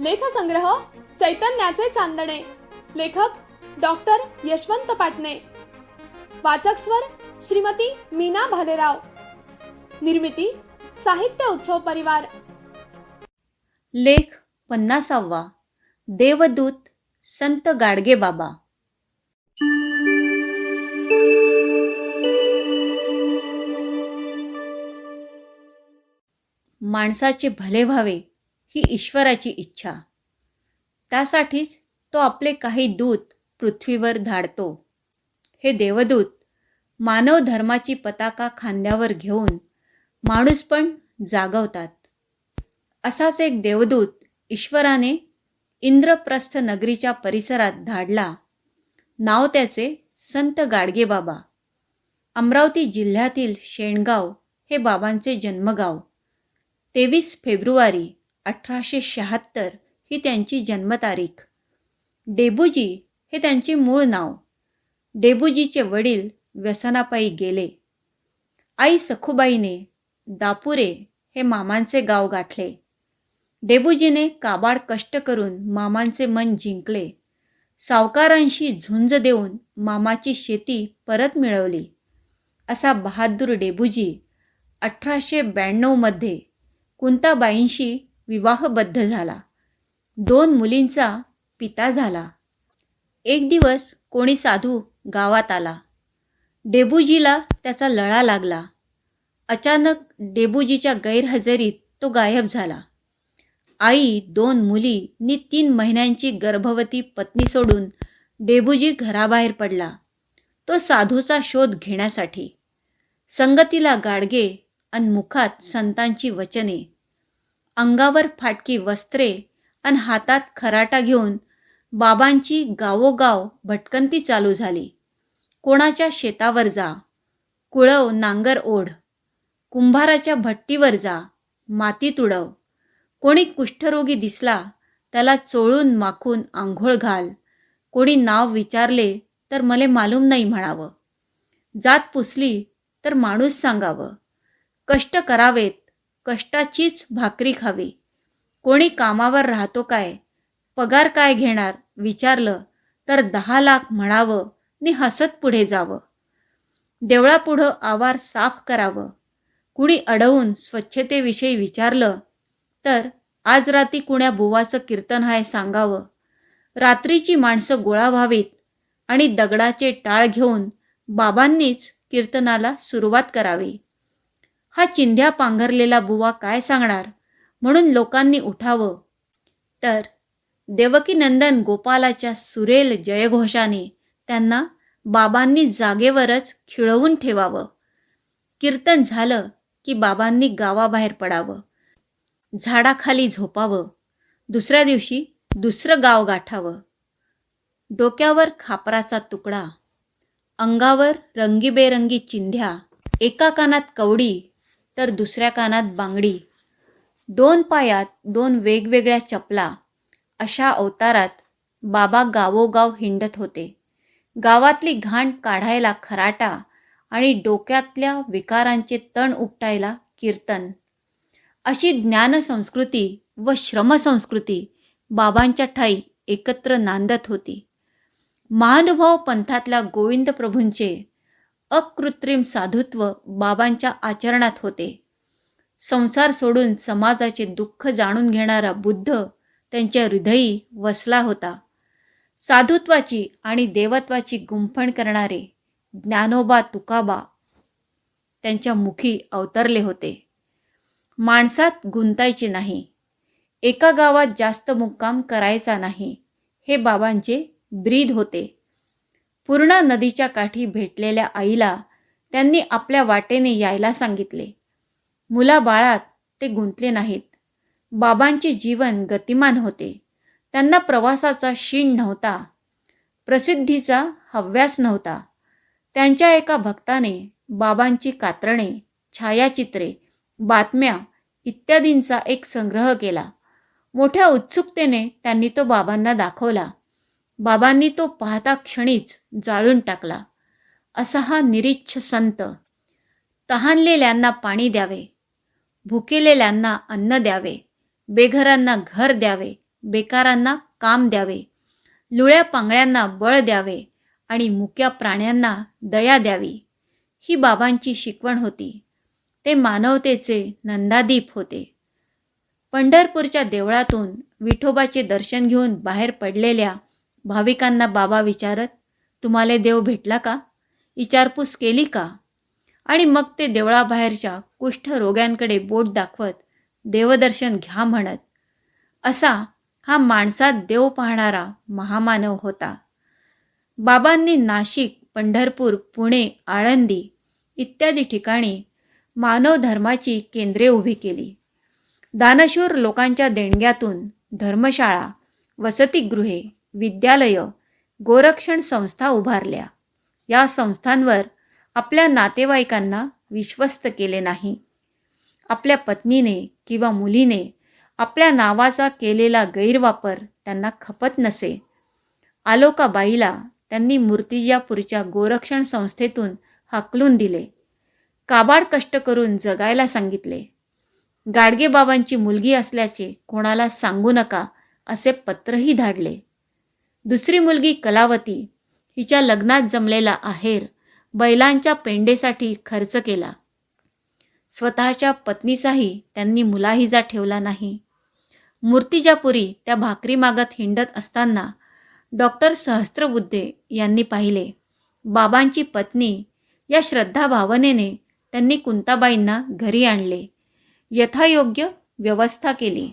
लेखसंग्रह चैतन्याचे चांदणे. लेखक डॉक्टर यशवंत पाटणे. वाचक स्वर श्रीमती मीना भालेराव. निर्मिती साहित्य उत्सव परिवार. लेख पन्नासावा. देवदूत संत गाडगे बाबा. माणसाचे भले व्हावे. ही ईश्वराची इच्छा. त्यासाठीच तो आपले काही दूत पृथ्वीवर धाडतो. हे देवदूत मानव धर्माची पताका खांद्यावर घेऊन माणूस पण जागवतात. असाच एक देवदूत ईश्वराने इंद्रप्रस्थ नगरीच्या परिसरात धाडला. नाव त्याचे संत गाडगेबाबा. अमरावती जिल्ह्यातील शेणगाव हे बाबांचे जन्मगाव. तेवीस फेब्रुवारी अठराशे शहात्तर ही त्यांची जन्मतारीख. डेबूजी हे त्यांचे मूळ नाव. डेबूजीचे वडील व्यसनापायी गेले. आई सखुबाईने दापुरे हे मामांचे गाव गाठले. डेबूजीने काबाड कष्ट करून मामांचे मन जिंकले. सावकारांशी झुंज देऊन मामाची शेती परत मिळवली. असा बहादूर डेबूजी अठराशे ब्याण्णवमध्ये कुंताबाईंशी विवाहबद्ध झाला. दोन मुलींचा पिता झाला. एक दिवस कोणी साधू गावात आला. डेबूजीला त्याचा लळा लागला. अचानक डेबूजीच्या गैरहजेरीत तो गायब झाला. आई दोन मुली नि तीन महिन्यांची गर्भवती पत्नी सोडून डेबूजी घराबाहेर पडला. तो साधूचा शोध घेण्यासाठी. संगतीला गाडगे अन मुखात संतांची वचने. अंगावर फाटकी वस्त्रे आणि हातात खराटा घेऊन बाबांची गावोगाव भटकंती चालू झाली. कोणाच्या शेतावर जा. कुळव नांगर ओढ. कुंभाराच्या भट्टीवर जा. माती तुडव. कोणी कुष्ठरोगी दिसला त्याला चोळून माखून आंघोळ घाल. कोणी नाव विचारले तर मले मालूम नाही म्हणावं. जात पुसली तर माणूस सांगावं. कष्ट करावेत कष्टाचीच भाकरी खावी. कोणी कामावर राहतो काय? पगार काय घेणार? विचारलं तर दहा लाख म्हणावं नि हसत पुढे जावं. देवळापुढं आवार साफ करावं. कुणी अडवून स्वच्छतेविषयी विचारलं तर आज रात्री कुण्या बुवाचं कीर्तन हाय सांगावं. रात्रीची माणसं गोळा व्हावीत आणि दगडाचे टाळ घेऊन बाबांनीच कीर्तनाला सुरुवात करावी. हा चिंध्या पांघरलेला बुवा काय सांगणार? म्हणून लोकांनी उठावं. तर देवकीनंदन गोपालाच्या सुरेल जयघोषाने त्यांना बाबांनी जागेवरच खिळवून ठेवावं. कीर्तन झालं की बाबांनी गावाबाहेर पडावं. झाडाखाली झोपावं. दुसऱ्या दिवशी दुसरं गाव गाठावं. डोक्यावर खापराचा तुकडा. अंगावर रंगीबेरंगी चिंध्या. एका कानात कवडी. तर दुसऱ्या कानात बांगडी. दोन पायात दोन वेगवेगळ्या चपला. अशा अवतारात बाबा गावोगाव हिंडत होते. गावातली घाण काढायला खराटा आणि डोक्यातल्या विकारांचे तण उपटायला कीर्तन. अशी ज्ञानसंस्कृती व श्रमसंस्कृती बाबांच्या ठाई एकत्र नांदत होती. महानुभाव पंथातल्या गोविंद प्रभूंचे अकृत्रिम साधुत्व बाबांच्या आचरणात होते. संसार सोडून समाजाचे दुःख जाणून घेणारा बुद्ध त्यांच्या हृदयी वसला होता. साधुत्वाची आणि देवत्वाची गुंफण करणारे ज्ञानोबा तुकाबा त्यांच्या मुखी अवतरले होते. माणसात गुंतायचे नाही. एका गावात जास्त मुक्काम करायचा नाही हे बाबांचे ब्रीद होते. पूर्णा नदीच्या काठी भेटलेल्या आईला त्यांनी आपल्या वाटेने यायला सांगितले. मुलाबाळात ते गुंतले नाहीत. बाबांचे जीवन गतिमान होते. त्यांना प्रवासाचा शीण नव्हता. प्रसिद्धीचा हव्यास नव्हता. त्यांच्या एका भक्ताने बाबांची कात्रणे छायाचित्रे बातम्या इत्यादींचा एक संग्रह केला. मोठ्या उत्सुकतेने त्यांनी तो बाबांना दाखवला. बाबांनी तो पाहता क्षणीच जाळून टाकला. असा हा निरीच्छ संत. तहानलेल्यांना पाणी द्यावे. भुकेलेल्यांना अन्न द्यावे. बेघरांना घर द्यावे. बेकारांना काम द्यावे. लुळ्या पांगळ्यांना बळ द्यावे आणि मुक्या प्राण्यांना दया द्यावी. ही बाबांची शिकवण होती. ते मानवतेचे नंदादीप होते. पंढरपूरच्या देवळातून विठोबाचे दर्शन घेऊन बाहेर पडलेल्या भाविकांना बाबा विचारत तुम्हाला देव भेटला का? विचारपूस केली का? आणि मग ते देवळाबाहेरच्या कुष्ठरोग्यांकडे बोट दाखवत देवदर्शन घ्या म्हणत. असा हा माणसात देव पाहणारा महामानव होता. बाबांनी नाशिक पंढरपूर पुणे आळंदी इत्यादी ठिकाणी मानव धर्माची केंद्रे उभी केली. दानशूर लोकांच्या देणग्यातून धर्मशाळा वसतिगृहे विद्यालयं गोरक्षण संस्था उभारल्या. या संस्थांवर आपल्या नातेवाईकांना विश्वस्त केले नाही. आपल्या पत्नीने किंवा मुलीने आपल्या नावाचा केलेला गैरवापर त्यांना खपत नसे. आलोकाबाईला त्यांनी मूर्तिजापूरच्या गोरक्षण संस्थेतून हाकलून दिले. काबाड कष्ट करून जगायला सांगितले. गाडगेबाबांची मुलगी असल्याचे कोणाला सांगू नका असे पत्रही धाडले. दुसरी मुलगी कलावती. हिच्या लग्नात जमलेला आहेर बैलांच्या पेंडेसाठी खर्च केला. स्वतःच्या पत्नीचाही त्यांनी मुलाहिजा ठेवला नाही. मूर्तिजापुरी त्या भाकरी मागत हिंडत असताना डॉक्टर सहस्त्रबुद्धे यांनी पाहिले. बाबांची पत्नी या श्रद्धा भावनेने त्यांनी कुंताबाईंना घरी आणले. यथायोग्य व्यवस्था केली.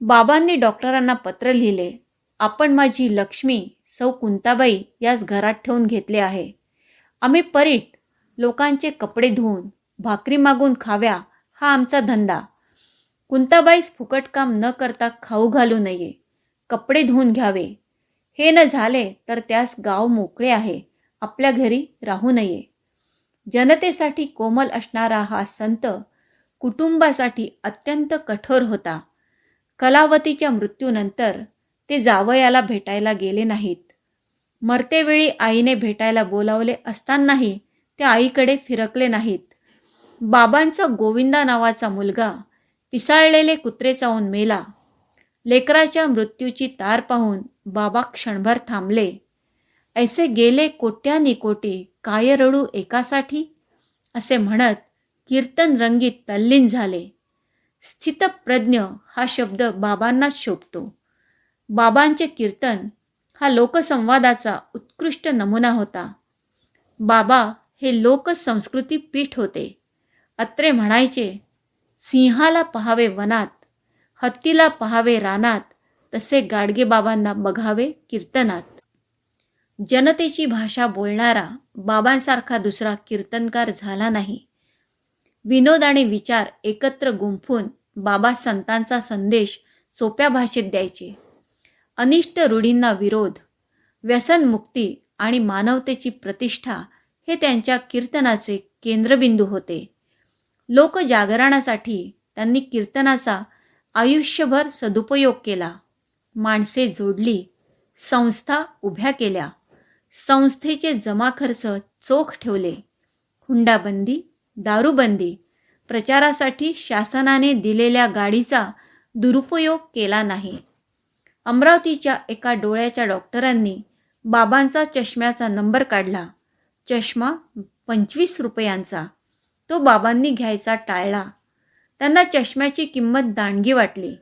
बाबांनी डॉक्टरांना पत्र लिहिले. आपण माझी लक्ष्मी सौ कुंताबाई यास घरात ठेवून घेतले आहे. आम्ही परीट लोकांचे कपडे धुवून भाकरी मागून खाव्या हा आमचा धंदा. कुंताबाईस फुकट काम न करता खाऊ घालू नये कपडे धुवून घ्यावे. हे न झाले तर त्यास गाव मोकळे आहे आपल्या घरी राहू नये. जनतेसाठी कोमल असणारा हा संत कुटुंबासाठी अत्यंत कठोर होता. कलावतीच्या मृत्यूनंतर ते जावयाला भेटायला गेले नाहीत. मरतेवेळी आईने भेटायला बोलावले असतानाही ते आईकडे फिरकले नाहीत. बाबांचा गोविंदा नावाचा मुलगा पिसाळलेले कुत्रे चावून मेला. लेकराच्या मृत्यूची तार पाहून बाबा क्षणभर थांबले. ऐसे गेले कोट्यानी कोटी काय रडू एकासाठी? असे म्हणत कीर्तन रंगीत तल्लीन झाले. स्थितप्रज्ञ हा शब्द बाबांनाच शोभतो. बाबांचे कीर्तन हा लोकसंवादाचा उत्कृष्ट नमुना होता. बाबा हे लोकसंस्कृती पीठ होते. अत्रे म्हणायचे सिंहाला पहावे वनात हत्तीला पहावे रानात तसे गाडगे बाबांना बघावे कीर्तनात. जनतेची भाषा बोलणारा बाबांसारखा दुसरा कीर्तनकार झाला नाही. विनोद आणि विचार एकत्र गुंफून बाबा संतांचा संदेश सोप्या भाषेत द्यायचे. अनिष्ट रूढींना विरोध व्यसनमुक्ती आणि मानवतेची प्रतिष्ठा हे त्यांच्या कीर्तनाचे केंद्रबिंदू होते. लोकजागरणासाठी त्यांनी कीर्तनाचा आयुष्यभर सदुपयोग केला. माणसे जोडली संस्था उभ्या केल्या संस्थेचे जमाखर्च चोख ठेवले. हुंडाबंदी दारूबंदी प्रचारासाठी शासनाने दिलेल्या गाडीचा दुरुपयोग केला नाही. अमरावतीच्या एका डोळ्याच्या डॉक्टरांनी बाबांचा चष्म्याचा नंबर काढला. चष्मा पंचवीस रुपयांचा. तो बाबांनी घ्यायचा टाळला. त्यांना चष्म्याची किंमत दांडगी वाटली.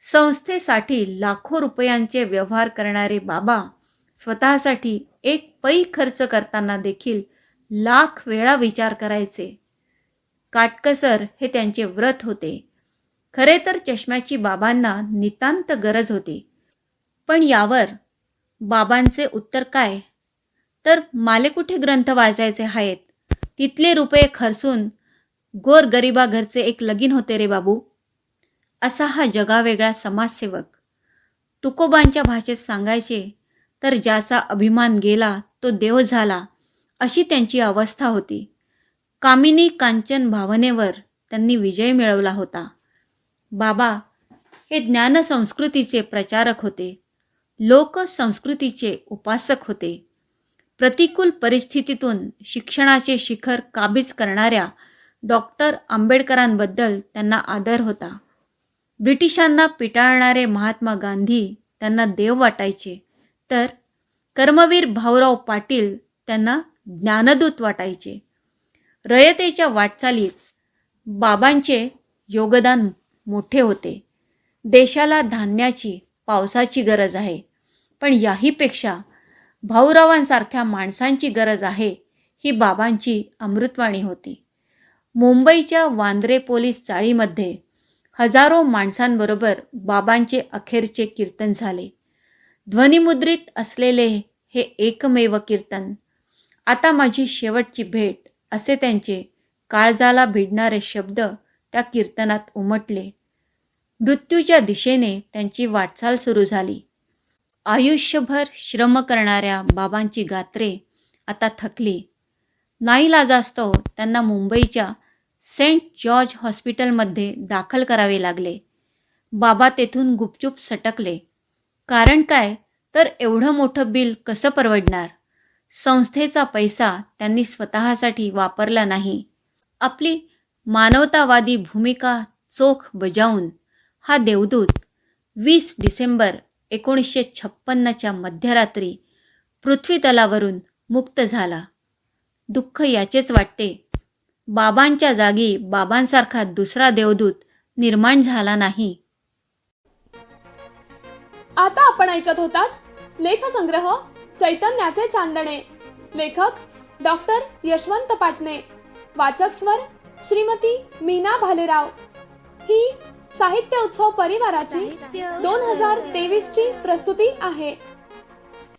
संस्थेसाठी लाखो रुपयांचे व्यवहार करणारे बाबा स्वतःसाठी एक पै खर्च करताना देखील लाख वेळा विचार करायचे. काटकसर हे त्यांचे व्रत होते. खरे तर चष्म्याची बाबांना नितांत गरज होती. पण यावर बाबांचे उत्तर काय? तर माले कुठे ग्रंथ वाचायचे आहेत तिथले रुपये खर्चून गोर गरिबा घरचे एक लगीन होते रे बाबू. असा हा जगावेगळा समाजसेवक. तुकोबांच्या भाषेत सांगायचे तर ज्याचा अभिमान गेला तो देव झाला अशी त्यांची अवस्था होती. कामिनी कांचन भावनेवर त्यांनी विजय मिळवला होता. बाबा हे ज्ञानसंस्कृतीचे प्रचारक होते. लोकसंस्कृतीचे उपासक होते. प्रतिकूल परिस्थितीतून शिक्षणाचे शिखर काबीज करणाऱ्या डॉक्टर आंबेडकरांबद्दल त्यांना आदर होता. ब्रिटिशांना पिटाळणारे महात्मा गांधी त्यांना देव वाटायचे तर कर्मवीर भाऊराव पाटील त्यांना ज्ञानदूत वाटायचे. रयतेच्या वाटचालीत बाबांचे योगदान मोठे होते. देशाला धान्याची पावसाची गरज आहे. पण याहीपेक्षा भाऊरावांसारख्या माणसांची गरज आहे ही बाबांची अमृतवाणी होती. मुंबईच्या वांद्रे पोलीस चाळीमध्ये हजारो माणसांबरोबर बाबांचे अखेरचे कीर्तन झाले. ध्वनिमुद्रित असलेले हे एकमेव कीर्तन. आता माझी शेवटची भेट असे त्यांचे काळजाला भिडणारे शब्द त्या कीर्तनात उमटले. मृत्यूच्या दिशेने त्यांची वाटचाल सुरू झाली. आयुष्यभर श्रम करणाऱ्या बाबांची गात्रे आता थकली. नाईलाजास्तव त्यांना मुंबईच्या सेंट जॉर्ज हॉस्पिटलमध्ये दाखल करावे लागले. बाबा तेथून गुपचूप सटकले. कारण काय? तर एवढं मोठं बिल कसं परवडणार? संस्थेचा पैसा त्यांनी स्वतःसाठी वापरला नाही. आपली मानवतावादी भूमिका चोख बजावून हा देवदूत वीस डिसेंबर एकोणीसशे छप्पन्नच्या मध्यरात्री पृथ्वीतलावरून मुक्त झाला. दुःख याचेच वाटते. बाबांच्या जागी बाबांसारखा दुसरा देवदूत निर्माण झाला नाही. आता आपण ऐकत होतात लेखसंग्रह चैतन्याचे चांदणे. लेखक डॉक्टर यशवंत पाटणे. वाचक स्वर श्रीमती मीना भालेराव. ही साहित्य उत्सव परिवाराची दोन हजार तेवीस ची प्रस्तुती आहे.